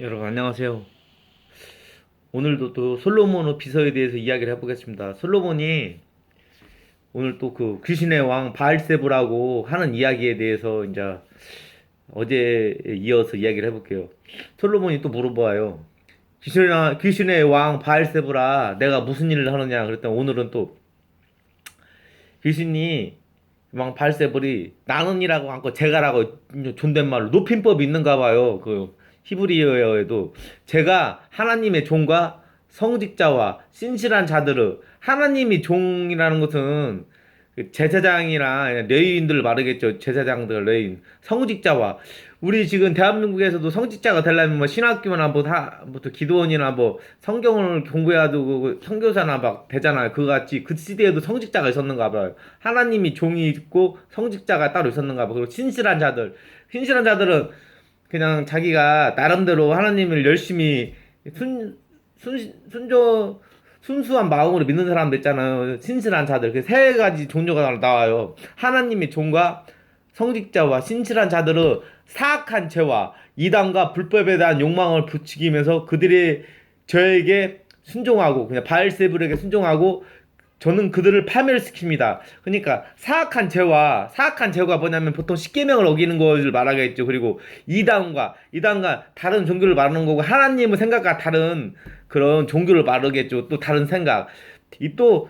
여러분 안녕하세요. 오늘도 또 솔로몬의 비서에 대해서 이야기를 해보겠습니다. 솔로몬이 오늘 또 그 귀신의 왕 바알세부라고 하는 이야기에 대해서 이제 어제에 이어서 이야기를 해볼게요. 솔로몬이 또 물어봐요. 귀신의, 귀신의 왕 바알세부라 내가 무슨 일을 하느냐 그랬더니 오늘은 또 귀신이 왕 바알세불이 나는이라고 않고 제가라고 존댓말로 높임법이 있는가 봐요. 그 히브리어에도 제가 하나님의 종과 성직자와 신실한 자들을 하나님이 종이라는 것은 그 제사장이랑 레위인들을 말하겠죠. 제사장들 레위인 성직자와 우리 지금 대한민국에서도 성직자가 되려면 뭐 신학교나 뭐 다, 뭐또 기도원이나 뭐 성경을 공부해야 되고 그 선교사나 막 되잖아요. 그거 같이 그 시대에도 성직자가 있었는가 봐요. 하나님이 종이 있고 성직자가 따로 있었는가 봐요. 그리고 신실한 자들, 신실한 자들은 그냥 자기가 나름대로 하나님을 열심히 순, 순, 순조, 순수한 마음으로 믿는 사람들 있잖아요. 신실한 자들. 그 세 가지 종류가 나와요. 하나님의 종과 성직자와 신실한 자들은 사악한 죄와 이단과 불법에 대한 욕망을 부추기면서 그들이 저에게 순종하고 그냥 바알세불에게 순종하고 저는 그들을 파멸시킵니다. 그러니까 사악한 죄와 사악한 죄가 뭐냐면 보통 십계명을 어기는 것을 말하겠죠. 그리고 이단과 이단과 다른 종교를 말하는 거고 하나님의 생각과 다른 그런 종교를 말하겠죠. 또 다른 생각. 이 또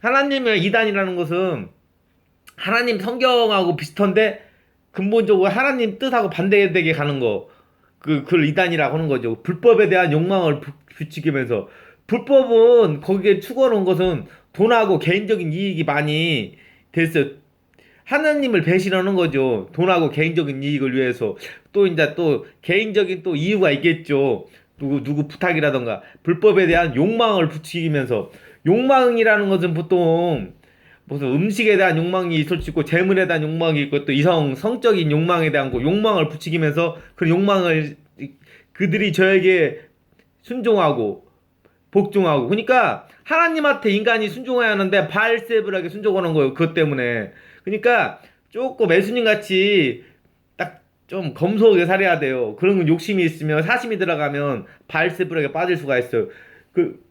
하나님의 이단이라는 것은 하나님 성경하고 비슷한데 근본적으로 하나님 뜻하고 반대되게 가는 거. 그, 그걸 이단이라고 하는 거죠. 불법에 대한 욕망을 부- 부추기면서. 불법은 거기에 추구하는 것은 돈하고 개인적인 이익이 많이 됐어요. 하나님을 배신하는 거죠. 돈하고 개인적인 이익을 위해서. 또 이제 또 개인적인 또 이유가 있겠죠. 누구, 누구 부탁이라던가. 불법에 대한 욕망을 부추기면서. 욕망이라는 것은 보통 무슨 음식에 대한 욕망이 있을 수 있고 재물에 대한 욕망이 있고 또 이성 성적인 욕망에 대한 거 욕망을 부추기면서 그 욕망을 그들이 저에게 순종하고 복종하고. 그러니까 하나님한테 인간이 순종해야 하는데 발세불하게 순종하는 거예요. 그것 때문에. 그러니까 조금 예수님 같이 딱 좀 검소하게 살아야 돼요. 그런 건 욕심이 있으면 사심이 들어가면 발세불하게 빠질 수가 있어요. 그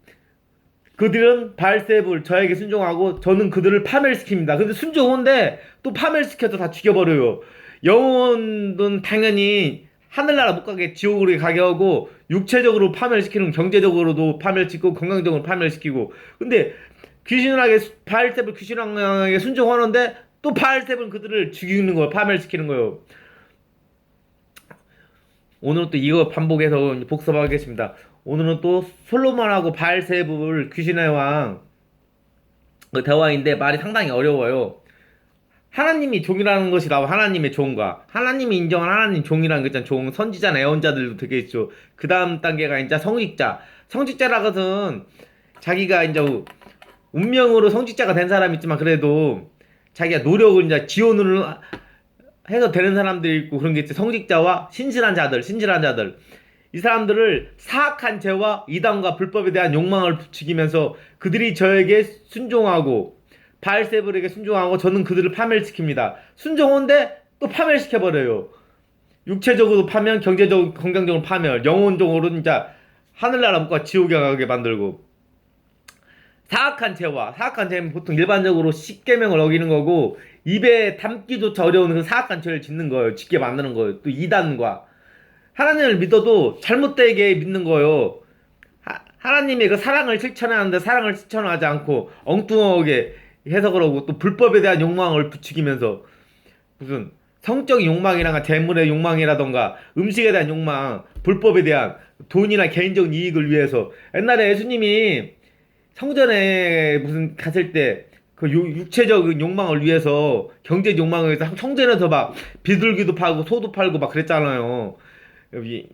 그들은 발세불 저에게 순종하고 저는 그들을 파멸시킵니다. 근데 순종한데 또 파멸시켜서 다 죽여버려요. 영혼은 당연히 하늘나라 못 가게 지옥으로 가게 하고 육체적으로 파멸시키는 경제적으로도 파멸시키고 건강적으로 파멸시키고 근데 귀신하게 바알세불 귀신왕에게 순종하는데 또 바알세불은 그들을 죽이는 거예요. 파멸시키는 거예요. 오늘 또 이거 반복해서 복습하겠습니다. 오늘은 또 솔로몬하고 바알세불 귀신의 왕 그 대화인데 말이 상당히 어려워요. 하나님이 종이라는 것이 나와 하나님의 종과 하나님이 인정한 하나님 종이라는 거 있잖아. 종 선지자 애언자들도 되게 있죠. 그 다음 단계가 이제 성직자. 성직자라 것은 자기가 이제 운명으로 성직자가 된 사람이 있지만 그래도 자기가 노력을 이제 지원을 해서 되는 사람들이 있고 그런 게 있지. 성직자와 신실한 자들 신실한 자들. 이 사람들을 사악한 죄와 이단과 불법에 대한 욕망을 부추기면서 그들이 저에게 순종하고 바알세불에게 순종하고 저는 그들을 파멸시킵니다. 순종한데 또 파멸시켜버려요. 육체적으로 파멸, 경제적, 건강적으로 파멸, 영혼적으로 진짜 하늘나라 못가 지옥에 가게 만들고 사악한 죄와 사악한 죄는 보통 일반적으로 십계명을 어기는 거고 입에 담기조차 어려운 그 사악한 죄를 짓는 거예요. 짓게 만드는 거예요. 또 이단과 하나님을 믿어도 잘못되게 믿는 거예요. 하, 하나님의 그 사랑을 실천하는데 사랑을 실천하지 않고 엉뚱하게 해석을 하고 또 불법에 대한 욕망을 부추기면서 무슨 성적인 욕망이랑 재물의 욕망이라던가 음식에 대한 욕망, 불법에 대한 돈이나 개인적인 이익을 위해서 옛날에 예수님이 성전에 무슨 갔을 때 그 육체적인 욕망을 위해서 경제 욕망을 위해서 성전에서 막 비둘기도 팔고 소도 팔고 막 그랬잖아요.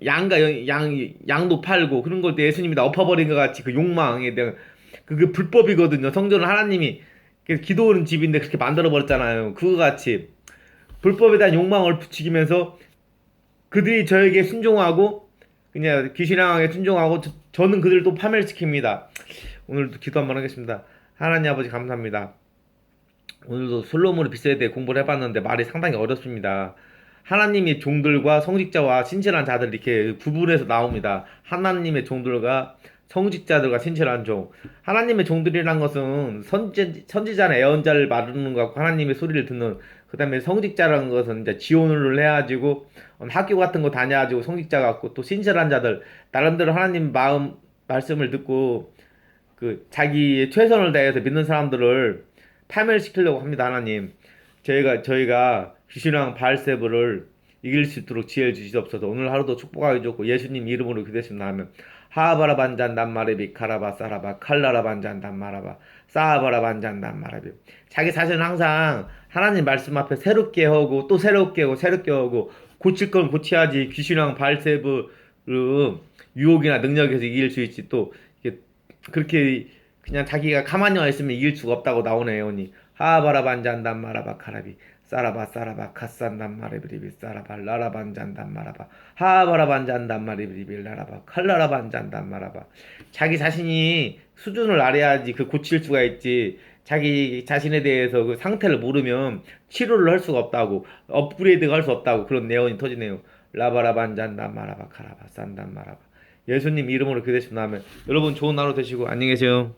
양가 양 양도 팔고 그런 걸 때 예수님이 다 엎어버린 것 같이 그 욕망에 대한 그게 불법이거든요. 성전을 하나님이 그래서 기도하는 집인데 그렇게 만들어 버렸잖아요. 그거 같이 불법에 대한 욕망을 부추기면서 그들이 저에게 순종하고 그냥 귀신왕에 순종하고 저, 저는 그들을 또 파멸시킵니다. 오늘도 기도 한번 하겠습니다. 하나님 아버지 감사합니다. 오늘도 솔로몬의 비서에 대해 공부를 해봤는데 말이 상당히 어렵습니다. 하나님의 종들과 성직자와 신실한 자들 이렇게 구분해서 나옵니다. 하나님의 종들과 성직자들과 신실한 종. 하나님의 종들이란 것은 선지, 선지자나 애언자를 말하는 것 같고 하나님의 소리를 듣는 그 다음에 성직자라는 것은 이제 지원을 해가지고 어, 학교 같은 거 다녀가지고 성직자 같고 또 신실한 자들. 나름대로 하나님 마음 말씀을 듣고 그 자기 최선을 다해서 믿는 사람들을 파멸시키려고 합니다 하나님. 저희가 저희가 귀신왕 바알세브를 이길 수 있도록 지혜를 주시옵소서. 오늘 하루도 축복하게 좋고 예수님 이름으로 기대십니다 하면 하바라 반잔 단마레비 카라바 사라바 칼라라 반잔 단마라바 사바라 반잔 단마라비. 자기 자신은 항상 하나님 말씀 앞에 새롭게 하고 또 새롭게 하고 새롭게 하고 고칠 건 고쳐야지 귀신왕 바알세브를 유혹이나 능력에서 이길 수 있지 또 그렇게 그냥 자기가 가만히 와 있으면 이길 수가 없다고 나오네 예언이 하바라 반잔 단 마라바 카라비 사라바 사라바 카산단 마레비리비 사라바 라라 반잔단 마라바 하바라 반잔단 마레비리비 라라바 칼라라 반잔단 마라바. 자기 자신이 수준을 알아야지 그 고칠 수가 있지. 자기 자신에 대해서 그 상태를 모르면 치료를 할 수가 없다고 업그레이드가 할 수 없다고 그런 내용이 터지네요. 라바라 반잔단 마라바 카라바 산단 마라바. 예수님 이름으로 기대십니다 하면 여러분 좋은 하루 되시고 안녕히 계세요